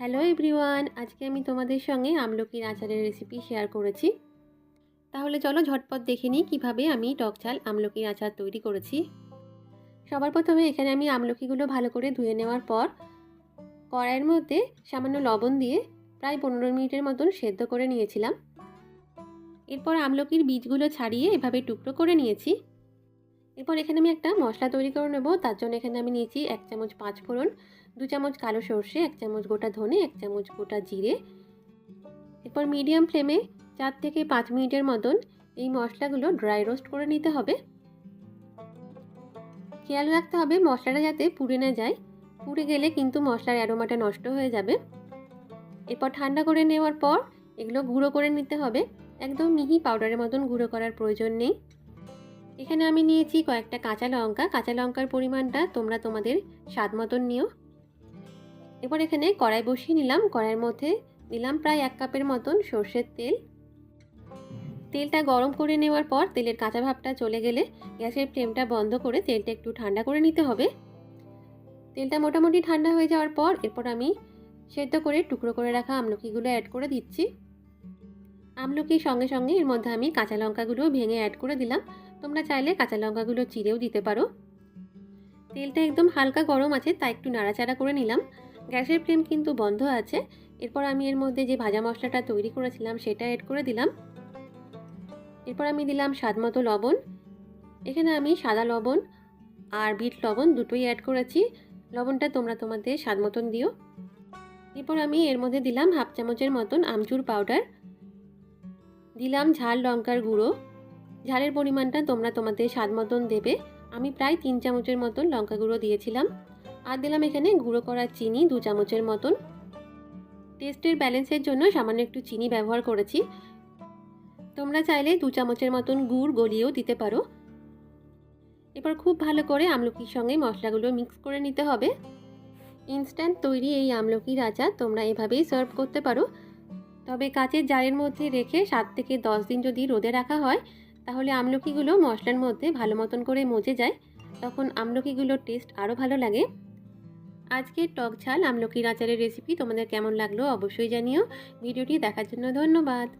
Hello everyone, আজকে আমি তোমাদের সঙ্গে আমলকির আচারের রেসিপি শেয়ার করেছি। তাহলে চলো ঝটপট দেখে নিই কীভাবে আমি টক ঝাল আমলকির আচার তৈরি করেছি। সবার প্রথমে এখানে আমি আমলকিগুলো ভালো করে ধুয়ে নেওয়ার পর, কড়াইয়ের মধ্যে সামান্য লবণ দিয়ে প্রায় পনেরো মিনিটের মতন সেদ্ধ করে নিয়েছিলাম। এরপর আমলকির বীজগুলো ছাড়িয়ে এভাবে টুকরো করে নিয়েছি। এরপর এখানে আমি একটা মশলা তৈরি করে নেব। তার জন্য এখানে আমি নিয়েছি এক চামচ পাঁচ ফোড়ন, দু চামচ কালো সর্ষে, এক চামচ গোটা ধনে, এক চামচ গোটা জিরে। এরপর মিডিয়াম ফ্লেমে চার থেকে পাঁচ মিনিটের মতন এই মশলাগুলো ড্রাই রোস্ট করে নিতে হবে। খেয়াল রাখতে হবে মশলাটা যাতে পুড়ে না যায়। পুড়ে গেলে কিন্তু মশলার অ্যারোমাটা নষ্ট হয়ে যাবে। এরপর ঠান্ডা করে নেওয়ার পর এগুলো গুঁড়ো করে নিতে হবে। একদম মিহি পাউডারের মতন গুঁড়ো করার প্রয়োজন নেই। এখানে আমি নিয়েছি কয়েকটা কাঁচা লঙ্কা। কাঁচা লঙ্কার পরিমাণটা তোমরা তোমাদের স্বাদ মতন নিও। এবার এখানে কড়াই বসিয়ে নিলাম। কড়াইয়ের মধ্যে দিলাম প্রায় এক কাপের মতন সর্ষের তেল। তেলটা গরম করে নেওয়ার পর তেলের কাঁচা ভাবটা চলে গেলে গ্যাসের ফ্লেমটা বন্ধ করে তেলটা একটু ঠান্ডা করে নিতে হবে। তেলটা মোটামুটি ঠান্ডা হয়ে যাওয়ার পর এরপর আমি সেদ্ধ করে টুকরো করে রাখা আমলকিগুলো অ্যাড করে দিচ্ছি। আমলকির সঙ্গে সঙ্গে এর মধ্যে আমি কাঁচা লঙ্কাগুলো ভেঙে অ্যাড করে দিলাম। তোমরা চাইলে কাঁচা লঙ্কাগুলো চিরেও দিতে পারো। তেলটা একদম হালকা গরম আছে, তাই একটু নাড়াচাড়া করে নিলাম। গ্যাসের ফ্লেম কিন্তু বন্ধ আছে। এরপর আমি এর মধ্যে যে ভাজা মশলাটা তৈরি করেছিলাম, সেটা অ্যাড করে দিলাম। এরপর আমি দিলাম স্বাদ মতো লবণ। এখানে আমি সাদা লবণ আর বিট লবণ দুটোই অ্যাড করেছি। লবণটা তোমরা তোমাদের স্বাদ মতন দিও। এরপর আমি এর মধ্যে দিলাম হাফ চামচের মতন আমচুর পাউডার দিলাম ঝাল লঙ্কার গুঁড়ো। ঝালের পরিমাণটা তোমরা তোমাদের স্বাদ মতন দেবে। আমি প্রায় তিন চামচের মতন লঙ্কা গুঁড়ো দিয়েছিলাম। আর দিলাম এখানে গুঁড়ো করা চিনি দু চামচের মতন। টেস্টের ব্যালেন্সের জন্য সামান্য একটু চিনি ব্যবহার করেছি। তোমরা চাইলে দু চামচের মতন গুড় গলিয়েও দিতে পারো। এবার খুব ভালো করে আমলকির সঙ্গে মশলাগুলো মিক্স করে নিতে হবে। ইনস্ট্যান্ট তৈরি এই আমলকির আচার তোমরা এভাবেই সার্ভ করতে পারো। তবে কাঁচের জারের মধ্যে রেখে সাত থেকে দশ দিন যদি রোদে রাখা হয়, তাহলে আমলকিগুলো মশলার মধ্যে ভালো মতন করে মজে যায়। তখন আমলকিগুলোর টেস্ট আরও ভালো লাগে। আজকের টক ঝাল আমলকির আচারের রেসিপি তোমাদের কেমন লাগল অবশ্যই জানিও। ভিডিওটি দেখার জন্য ধন্যবাদ।